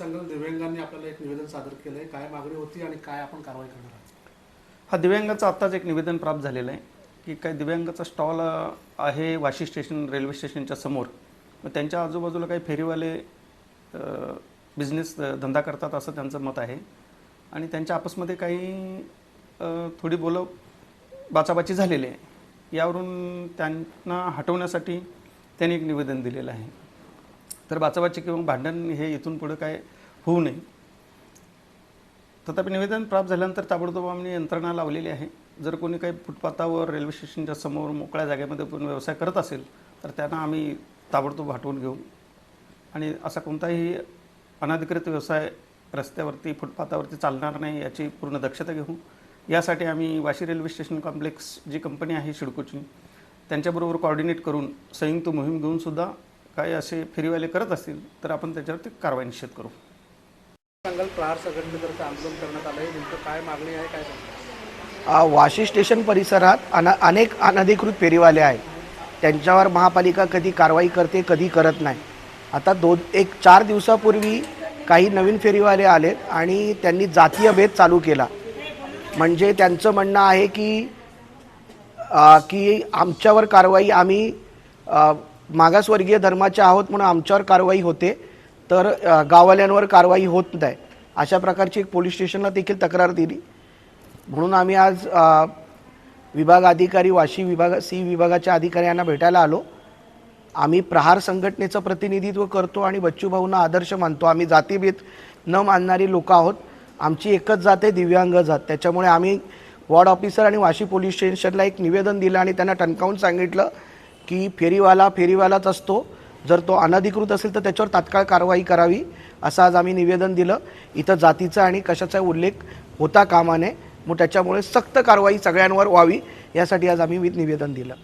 दिव्यांगांनी आपल्याला एक निवेदन सादर केलं आहे काय मागणी होती आणि काय आपण कारवाई करणार आहोत? हा दिव्यांगाचं आत्ताच एक निवेदन प्राप्त झालेलं आहे की काय दिव्यांगाचा स्टॉल आहे वाशी स्टेशन रेल्वे स्टेशनच्या समोर. मग त्यांच्या आजूबाजूला काही फेरीवाले बिझनेस धंदा करतात असं त्यांचं मत आहे. आणि त्यांच्या आपसमध्ये काही थोडी बोलं बाचाबाची झालेली आहे. यावरून त्यांना हटवण्यासाठी त्यांनी एक निवेदन दिलेलं आहे. तर बाचाबाची किंवा भांडण हे इथून पुढं काय होऊ नये. तथापि निवेदन प्राप्त झाल्यानंतर ताबडतोब आम्ही यंत्रणा लावलेली आहे. जर कोणी काही फुटपाथावर रेल्वे स्टेशनच्या समोर मोकळ्या जागेमध्ये पण व्यवसाय करत असेल तर त्यांना आम्ही ताबडतोब हटवून घेऊ. आणि असा कोणताही अनधिकृत व्यवसाय रस्त्यावरती फुटपाथावरती चालणार नाही याची पूर्ण दक्षता घेऊ. यासाठी आम्ही वाशी रेल्वे स्टेशन कॉम्प्लेक्स जी कंपनी आहे शिडकोची त्यांच्याबरोबर कॉर्डिनेट करून संयुक्त मोहीम घेऊनसुद्धा काही असे फेरीवाले करत असतील तर आपण त्याच्यावरती कारवाई निश्चित करू. सांगाल प्रहार संघटनेतर्फे आंदोलन करण्यात आलंय. नेमकं काय मागणी आहे काय वाशी स्टेशन परिसरात अना अनेक अनधिकृत फेरीवाले आहेत. त्यांच्यावर महापालिका कधी कारवाई करते कधी करत नाही. आता दोन एक चार दिवसापूर्वी काही नवीन फेरीवाले आले आणि त्यांनी जातीय भेद चालू केला. म्हणजे त्यांचं म्हणणं आहे की आ, की आमच्यावर कारवाई आम्ही आ, मागासवर्गीय धर्माचे आहोत म्हणून आमच्यावर कारवाई होते तर गाववाल्यांवर कारवाई होत नाही. अशा प्रकारची एक पोलीस स्टेशनला देखील तक्रार दिली. म्हणून आम्ही आज विभाग अधिकारी वाशी विभाग सी विभागाच्या अधिकाऱ्यांना भेटायला आलो. आम्ही प्रहार संघटनेचं प्रतिनिधित्व करतो आणि बच्चूभाऊंना आदर्श मानतो. आम्ही जातीभेद न मानणारी लोक आहोत. आमची एकच जात आहे दिव्यांग जात. त्याच्यामुळे आम्ही वॉर्ड ऑफिसर आणि वाशी पोलीस स्टेशनला एक निवेदन दिलं आणि त्यांना टणकावून सांगितलं की फेरीवाला फेरीवालाच असतो. जर तो अनधिकृत असेल तर त्याच्यावर तात्काळ कारवाई करावी असं आज आम्ही निवेदन दिलं. इथं जातीचा आणि कशाचा उल्लेख होता कामाने मग त्याच्यामुळे सक्त कारवाई सगळ्यांवर व्हावी यासाठी आज आम्ही निवेदन दिलं.